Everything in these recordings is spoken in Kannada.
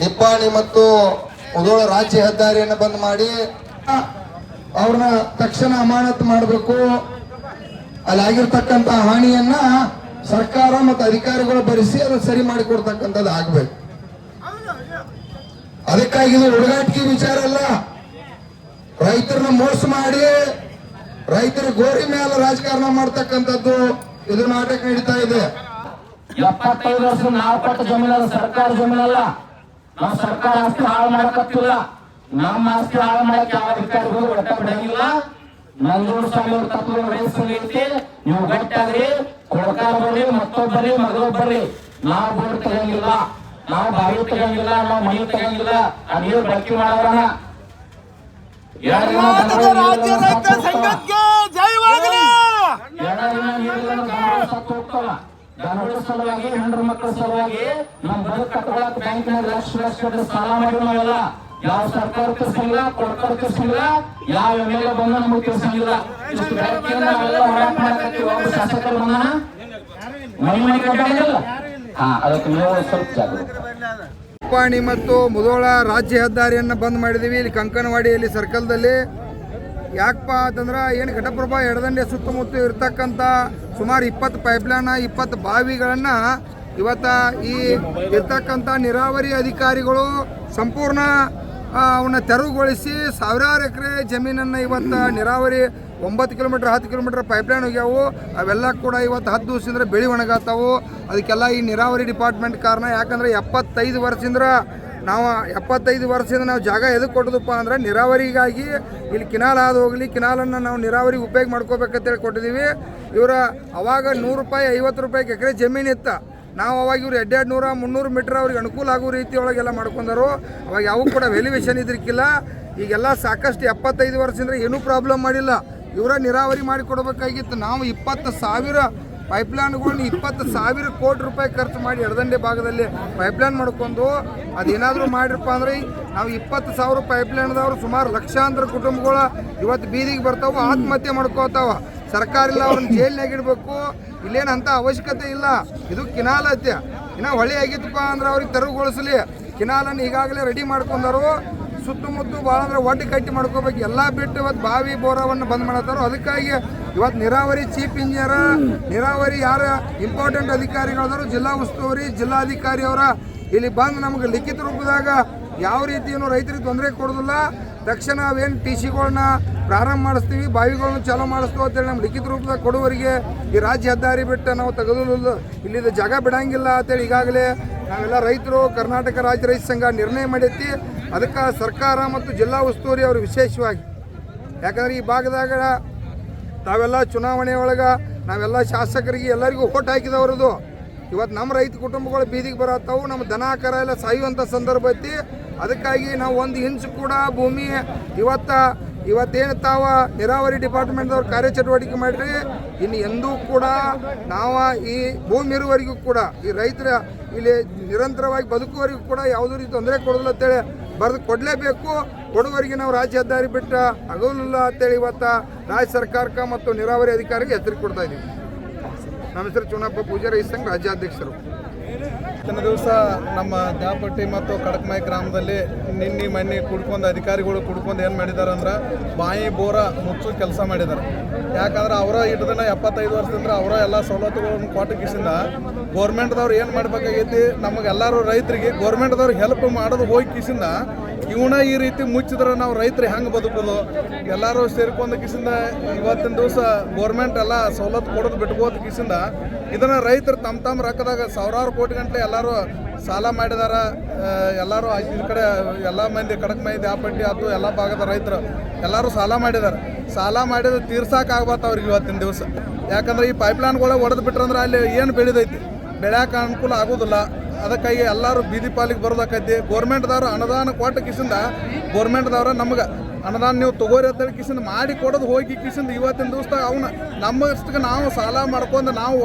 ನಿಪ್ಪಾಣಿ ಮತ್ತು ಮುಧೋಳ ರಾಜ್ಯ ಹೆದ್ದಾರಿಯನ್ನು ಬಂದ್ ಮಾಡಿ ಅವ್ರನ್ನ ತಕ್ಷಣ ಅಮಾನತ್ ಮಾಡಬೇಕು. ಅಲ್ಲಿ ಆಗಿರ್ತಕ್ಕಂತ ಹಾನಿಯನ್ನ ಸರ್ಕಾರ ಮತ್ತು ಅಧಿಕಾರಿಗಳು ಭರಿಸಿ ಅದನ್ನ ಸರಿ ಮಾಡಿಕೊಡ್ತಕ್ಕಂಥದ್ದು ಆಗ್ಬೇಕು. ಅದಕ್ಕಾಗಿ ಇದು ಹುಡುಗಾಟಿಕೆ ವಿಚಾರ ಅಲ್ಲ. ರೈತರನ್ನ ಮೋಸ ಮಾಡಿ ರೈತರ ಗೋರಿ ಮೇಲೆ ರಾಜಕಾರಣ ಮಾಡ್ತಕ್ಕಂಥದ್ದು ಇದು ನಾಟಕ ನಡೀತಾ ಇದೆ. ಎಪ್ಪತ್ತೈದು ವರ್ಷ ನಾಲ್ಕು ಕೊಟ್ಟ ಜಮೀನಲ್ಲ ಸರ್ಕಾರ ಜಮೀನಲ್ಲ. ನಾವು ಸರ್ಕಾರ ಆಸ್ತಿ ಹಾಳು ಮಾಡಕತ್ತಿಲ್ಲ. ನಮ್ಮ ಆಸ್ತಿ ಹಾಳು ಮಾಡಕ್ ಯಾವ ಅಧಿಕಾರಿಗಳು ಒಟ್ಟ ಬಿಡಂಗಿಲ್ಲ. ನಂಜೂರು ಸ್ವಾಮಿ ತತ್ವ ವಹಿಸ್ಕೊಂಡೈತಿ ನೀವು ಗಟ್ಟಾಗ್ರಿ ಕೊಡ್ಕಾರ ಬರ್ರಿ ಮತ್ತೊಬ್ಬರಿ ಮಗದೊಬ್ಬರಿ ನಾವು ಬೋರ್ಡ್ ತಗಂಗಿಲ್ಲ ನಾವು ಬಾವಿ ತಗಂಗಿಲ್ಲ ನಾವು ಮನೆ ತಗಂಗಿಲ್ಲ ಆ ನೀರು ಬಳಕೆ ಮಾಡೋಣ ಜಯವಾಗಲಿ! ದನಗಳ ಸಲುವಾಗಿ ಹೆಣ್ಣು ಮಕ್ಕಳ ಸಲುವಾಗಿ ನಮ್ಮ ಬದುಕು ಕಟ್ಕೊಳಕ್ ಬ್ಯಾಂಕಿನ ಲಕ್ಷ ಲಕ್ಷ ಗಟ್ಟಲೆ ಸಾಲ ಮಾಡಿ ನಾವೆಲ್ಲ. ಯಾವ ಸರ್ಕಾರ ತಿರ್ಸಂಗಿಲ್ಲ ಕೊಡ್ತಾರ ತಿರ್ಸಂಗಿಲ್ಲ, ಯಾವ ಎಂ ಎಲ್ ಎ ಬಂದು ನಮಗೆ ತಿರ್ಸಂಗಿಲ್ಲ. ಇಷ್ಟು ಬೆಳಕಿಂದ ನಾವೆಲ್ಲ ಹೋರಾಟ ಮಾಡಕತ್ತೀವಿ. ಒಬ್ಬ ಶಾಸಕರು ಬಂದಾನ? ಮನೆ ಮನೆ ಕಟ್ಟಾಗಿಲ್ಲ ಹಾ, ಅದಕ್ಕೆ ನೀವು ಸ್ವಲ್ಪ ಜಾಗೃತಿ ಕುಪ್ಪಾಣಿ ಮತ್ತು ಮುಧೋಳ ರಾಜ್ಯ ಹೆದ್ದಾರಿಯನ್ನು ಬಂದ್ ಮಾಡಿದ್ದೀವಿ ಇಲ್ಲಿ ಕಂಕನವಾಡಿಯಲ್ಲಿ ಸರ್ಕಲ್ದಲ್ಲಿ ಯಾಕಪ್ಪ ಅಂತಂದ್ರೆ, ಏನು ಘಟಪ್ರಭಾ ಎಡದಂಡೆ ಸುತ್ತಮುತ್ತ ಇರ್ತಕ್ಕಂಥ ಸುಮಾರು ಇಪ್ಪತ್ತು ಪೈಪ್ಲೈನ್ ಇಪ್ಪತ್ತು ಬಾವಿಗಳನ್ನು ಇವತ್ತ ಈ ಇರ್ತಕ್ಕಂಥ ನೀರಾವರಿ ಅಧಿಕಾರಿಗಳು ಸಂಪೂರ್ಣ ಅವನ್ನ ತೆರವುಗೊಳಿಸಿ ಸಾವಿರಾರು ಎಕರೆ ಜಮೀನನ್ನು ಇವತ್ತು ನೀರಾವರಿ ಒಂಬತ್ತು ಕಿಲೋಮೀಟ್ರ್, ಹತ್ತು ಕಿಲೋಮೀಟ್ರ್ ಪೈಪ್ಲೈನ್ ಹೋಗ್ಯಾವು. ಅವೆಲ್ಲ ಕೂಡ ಇವತ್ತು ಹತ್ತು ದಿವಸದಿಂದ ಬೆಳಿ ಒಣಗಾತಾವು ಅದಕ್ಕೆಲ್ಲ ಈ ನೀರಾವರಿ ಡಿಪಾರ್ಟ್ಮೆಂಟ್ ಕಾರಣ ಯಾಕಂದ್ರೆ ಎಪ್ಪತ್ತೈದು ವರ್ಷದಿಂದ ನಾವು ಎಪ್ಪತ್ತೈದು ವರ್ಷದಿಂದ ನಾವು ಜಾಗ ಎದಕ್ಕೆ ಕೊಟ್ಟದಪ್ಪ ಅಂದ್ರೆ ನೀರಾವರಿಗಾಗಿ ಇಲ್ಲಿ ಕಿನಾಲ್ ಆದ ಹೋಗಲಿ, ಕಿನಾಲನ್ನು ನಾವು ನೀರಾವರಿಗೆ ಉಪಯೋಗ ಮಾಡ್ಕೋಬೇಕಂತೇಳಿ ಕೊಟ್ಟಿದ್ದೀವಿ ಇವರ ಅವಾಗ ನೂರು ರೂಪಾಯಿ, ಐವತ್ತು ರೂಪಾಯಿಗೆ ಎಕರೆ ಜಮೀನು ಇತ್ತು. ನಾವು ಅವಾಗ ಇವ್ರು ಎರಡೆರಡು ನೂರ ಮುನ್ನೂರು ಮೀಟ್ರ್ ಅವ್ರಿಗೆ ಅನುಕೂಲ ಆಗೋ ರೀತಿ ಒಳಗೆಲ್ಲ ಮಾಡ್ಕೊಂಡರು. ಅವಾಗ ಯಾವ ಕೂಡ ವ್ಯಾಲ್ಯೂಯೇಷನ್ ಇದ್ರಿಕ್ಕಿಲ್ಲ ಈಗೆಲ್ಲ ಸಾಕಷ್ಟು ಎಪ್ಪತ್ತೈದು ವರ್ಷದಿಂದ ಏನೂ ಪ್ರಾಬ್ಲಮ್ ಮಾಡಿಲ್ಲ. ಇವರ ನೀರಾವರಿ ಮಾಡಿ ಕೊಡಬೇಕಾಗಿತ್ತು. ನಾವು ಇಪ್ಪತ್ತು ಸಾವಿರ ಪೈಪ್ಲೈನ್ಗಳನ್ನ ಇಪ್ಪತ್ತು ಸಾವಿರ ಕೋಟಿ ರೂಪಾಯಿ ಖರ್ಚು ಮಾಡಿ ಎಡದಂಡೆ ಭಾಗದಲ್ಲಿ ಪೈಪ್ಲೈನ್ ಮಾಡ್ಕೊಂಡು ಅದೇನಾದರೂ ಮಾಡಿರಪ್ಪ ಅಂದ್ರೆ ನಾವು ಇಪ್ಪತ್ತು ಸಾವಿರ ಪೈಪ್ಲೈನ್ದವ್ರು ಸುಮಾರು ಲಕ್ಷಾಂತರ ಕುಟುಂಬಗಳ ಇವತ್ತು ಬೀದಿಗೆ ಬರ್ತಾವೆ, ಆತ್ಮಹತ್ಯೆ ಮಾಡ್ಕೋತಾವ. ಸರ್ಕಾರ ಇಲ್ಲ, ಅವ್ರನ್ನ ಜೈಲ್ನಾಗ ಇಡಬೇಕು. ಇಲ್ಲೇನು ಅಂತ ಅವಶ್ಯಕತೆ ಇಲ್ಲ. ಇದು ಕಿನಾಲ್ ಹತ್ಯ. ಇನ್ನು ಹೊಳೆ ಆಗಿತ್ತಪ್ಪ ಅಂದ್ರೆ ಅವ್ರಿಗೆ ತೆರವುಗೊಳಿಸಲಿ. ಕಿನಾಲನ್ನು ಈಗಾಗಲೇ ರೆಡಿ ಮಾಡ್ಕೊಂಡರು. ಸುತ್ತಮುತ್ತ ಭಾಳ ಅಂದ್ರೆ ಒಡ್ಡಿ ಕಟ್ಟಿ ಮಾಡ್ಕೋಬೇಕು. ಎಲ್ಲ ಬಿಟ್ಟು ಇವತ್ತು ಬಾವಿ ಬೋರವನ್ನು ಬಂದ್ ಮಾಡತ್ತಾರೋ, ಅದಕ್ಕಾಗಿ ಇವತ್ತು ನೀರಾವರಿ ಚೀಫ್ ಇಂಜಿನಿಯರ್, ನೀರಾವರಿ ಯಾರ ಇಂಪಾರ್ಟೆಂಟ್ ಅಧಿಕಾರಿಗಳಾದ್ರು ಜಿಲ್ಲಾ ಉಸ್ತುವಾರಿ ಜಿಲ್ಲಾಧಿಕಾರಿ ಅವರ ಇಲ್ಲಿ ಬಂದು ನಮಗೆ ಲಿಖಿತ ರೂಪದಾಗ ಯಾವ ರೀತಿಯೂ ರೈತರಿಗೆ ತೊಂದರೆ ಕೊಡೋದಿಲ್ಲ. ತಕ್ಷಣ ಅವೇನು ಟಿ ಸಿಗಳನ್ನ ಪ್ರಾರಂಭ ಮಾಡಿಸ್ತೀವಿ, ಬಾವಿಗಳನ್ನ ಚಾಲೂ ಮಾಡಿಸ್ತೀವಿ ಅಂತೇಳಿ ನಮ್ಮ ಲಿಖಿತ ರೂಪದಾಗ ಕೊಡುವರಿಗೆ ಈ ರಾಜ್ಯ ಹೆದ್ದಾರಿ ಬಿಟ್ಟು ನಾವು ತೆಗೆದು ಇಲ್ಲಿದ ಜಾಗ ಬಿಡಂಗಿಲ್ಲ ಅಂತೇಳಿ ಈಗಾಗಲೇ ನಾವೆಲ್ಲ ರೈತರು, ಕರ್ನಾಟಕ ರಾಜ್ಯ ರೈತ ಸಂಘ ನಿರ್ಣಯ ಮಾಡೈತಿ ಅದಕ್ಕೆ ಸರ್ಕಾರ ಮತ್ತು ಜಿಲ್ಲಾ ಉಸ್ತುವಾರಿ ಅವರು ವಿಶೇಷವಾಗಿ, ಯಾಕಂದ್ರೆ ಈ ಭಾಗದಾಗ ತಾವೆಲ್ಲ ಚುನಾವಣೆ ಒಳಗೆ ನಾವೆಲ್ಲ ಶಾಸಕರಿಗೆ ಎಲ್ಲರಿಗೂ ಓಟ್ ಹಾಕಿದವ್ರದ್ದು ಇವತ್ತು ನಮ್ಮ ರೈತ ಕುಟುಂಬಗಳು ಬೀದಿಗೆ ಬರತ್ತವು ನಮ್ಮ ದನ, ಕರ ಎಲ್ಲ ಸಾಯುವಂಥ ಸಂದರ್ಭ ಐತಿ. ಅದಕ್ಕಾಗಿ ನಾವು ಒಂದು ಇಂಚು ಕೂಡ ಭೂಮಿ ಇವತ್ತ, ಇವತ್ತೇನು ತಾವ ನೀರಾವರಿ ಡಿಪಾರ್ಟ್ಮೆಂಟ್ದವ್ರು ಕಾರ್ಯಚಟುವಟಿಕೆ ಮಾಡಿರಿ. ಇನ್ನು ಎಂದೂ ಕೂಡ ನಾವು ಈ ಭೂಮಿ ಇರುವವರೆಗೂ ಕೂಡ, ಈ ರೈತರ ಇಲ್ಲಿ ನಿರಂತರವಾಗಿ ಬದುಕುವವರೆಗೂ ಕೂಡ ಯಾವುದೇ ರೀತಿ ತೊಂದರೆ ಕೊಡೋದಿಲ್ಲ ಅಂತೇಳಿ ಬರೆದು ಕೊಡಲೇಬೇಕು. ಕೊಡುವರಿಗೆ ನಾವು ರಾಜ್ಯ ಹೆದ್ದಾರಿ ಬಿಟ್ಟ ಆಗೋದಿಲ್ಲ ಅಂತೇಳಿ ಇವತ್ತ ರಾಜ್ಯ ಸರ್ಕಾರಕ್ಕೆ ಮತ್ತು ನೀರಾವರಿ ಅಧಿಕಾರಿಗೆ ಎಚ್ಚರಿಕೆ ಕೊಡ್ತಾ ಇದ್ದೀವಿ. ನಮ್ಮ ಹೆಸರು ಚುನಪ್ಪ ಪೂಜಾರಿ ಸಂಘ ರಾಜ್ಯಾಧ್ಯಕ್ಷರು. ಇತ್ತಿನ ದಿವಸ ನಮ್ಮ ದ್ಯಾಪಟ್ಟಿ ಮತ್ತು ಕಡಕ್ಮಾಯಿ ಗ್ರಾಮದಲ್ಲಿ ನಿನ್ನೆ ಮಣ್ಣಿ ಕುಡ್ಕೊಂಡು ಅಧಿಕಾರಿಗಳು ಕುಡ್ಕೊಂಡು ಏನು ಮಾಡಿದ್ದಾರೆ ಅಂದ್ರೆ ಬಾಯಿ ಬೋರ ಮುಚ್ಚು ಕೆಲಸ ಮಾಡಿದ್ದಾರೆ. ಯಾಕಂದ್ರೆ ಅವರ ಇಟ್ಟು ದಿನ ಎಪ್ಪತ್ತೈದು ವರ್ಷದಿಂದ ಅವರ ಎಲ್ಲ ಸವಲತ್ತುಗಳನ್ನು ಕೊಟ್ಟು ಕಿಸಿಂದ ಗೋರ್ಮೆಂಟ್ದವ್ರು ಏನು ಮಾಡಬೇಕಾಗೈತಿ? ನಮಗೆಲ್ಲರೂ ರೈತರಿಗೆ ಗೌರ್ಮೆಂಟ್ದವ್ರು ಹೆಲ್ಪ್ ಮಾಡೋದು ಹೋಗಿ ಕಿಸಿಂದ ಇವನ ಈ ರೀತಿ ಮುಚ್ಚಿದ್ರೆ ನಾವು ರೈತರು ಹೆಂಗೆ ಬದುಕೋದು? ಎಲ್ಲರೂ ಸೇರ್ಕೊಂಡ ಕಿಸಿಂದ ಇವತ್ತಿನ ದಿವಸ ಗೋರ್ಮೆಂಟ್ ಎಲ್ಲ ಸವಲತ್ತು ಕೊಡೋದು ಬಿಟ್ಬೋದು ಕಿಸಿಂದ ಇದನ್ನು ರೈತರು ತಮ್ಮ ತಮ್ಮ ರೊಕ್ಕದಾಗ ಸಾವಿರಾರು ಕೋಟಿ ಗಂಟಲೆ ಎಲ್ಲರೂ ಸಾಲ ಮಾಡಿದಾರ. ಆ, ಎಲ್ಲರೂ ಈ ಕಡೆ ಎಲ್ಲ ಮಂದಿ ಕಡಕ್ ಮಂದಿ ಪಟ್ಟಿ ಆತು ಎಲ್ಲ ಭಾಗದ ರೈತರು ಎಲ್ಲರೂ ಸಾಲ ಮಾಡಿದ್ದಾರೆ ಸಾಲ ಮಾಡಿದ್ರೆ ತೀರ್ಸಕ್ಕಾಗ್ಬಾರ್ದು ಅವ್ರಿಗೆ ಇವತ್ತಿನ ದಿವಸ. ಯಾಕಂದ್ರೆ ಈ ಪೈಪ್ಲೈನ್ಗಳ ಒಡೆದು ಬಿಟ್ರಂದ್ರೆ ಅಲ್ಲಿ ಏನು ಬೆಳೆದೈತಿ? ಬೆಳ್ಯಾಕ ಅನುಕೂಲ ಆಗೋದಿಲ್ಲ. ಅದಕ್ಕಾಗಿ ಎಲ್ಲರೂ ಬೀದಿ ಪಾಲಿಗೆ ಬರೋದಕ್ಕೈತಿ ಗೋರ್ಮೆಂಟ್ದವ್ರು ಅನುದಾನ ಕೊಟ್ಟ ಕಿಸಿಂದ ಗೋರ್ಮೆಂಟ್ದವ್ರ ನಮ್ಗೆ ಅನುದಾನ ನೀವು ತಗೋರಿ ಅಂತ ಹೇಳಿ ಕಿಸಿಂದ ಮಾಡಿ ಕೊಡೋದು ಹೋಗಿ ಕಿಸಿಂದ ಇವತ್ತಿನ ದಿವಸದಾಗ ಅವನು ನಮ್ಮಷ್ಟಕ್ಕೆ ನಾವು ಸಾಲ ಮಾಡ್ಕೊಂಡು ನಾವು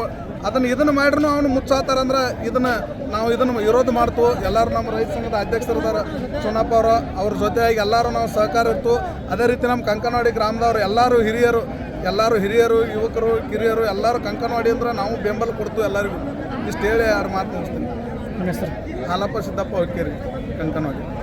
ಅದನ್ನ ಇದನ್ನ ಮಾಡ್ರೂ ಅವನು ಮುಚ್ಚಾತಾರಂದ್ರೆ ಇದನ್ನ ನಾವು ಇದನ್ನ ವಿರೋಧ ಮಾಡ್ತು. ಎಲ್ಲರೂ ನಮ್ಮ ರೈತ ಸಂಘದ ಅಧ್ಯಕ್ಷರದಾರ ಚುನಪ್ಪ ಅವರು, ಅವ್ರ ಜೊತೆಯಾಗಿ ಎಲ್ಲರೂ ನಾವು ಸಹಕಾರ ಇರ್ತು. ಅದೇ ರೀತಿ ನಮ್ಮ ಕಂಕನವಾಡಿ ಗ್ರಾಮದವ್ರು ಎಲ್ಲರೂ ಹಿರಿಯರು ಎಲ್ಲರೂ ಹಿರಿಯರು, ಯುವಕರು, ಕಿರಿಯರು ಎಲ್ಲರೂ ಕಂಕನವಾಡಿ ಅಂದ್ರೆ ನಾವು ಬೆಂಬಲ ಕೊಡ್ತು ಎಲ್ಲರಿಗೂ. ಇಷ್ಟು ಹೇಳಿ ಯಾರು ಮಾತು ಮುಗಿಸ್ತೀನಿ. पुणे सर आलापा सुद्धा पावकेर कंकणवाडी.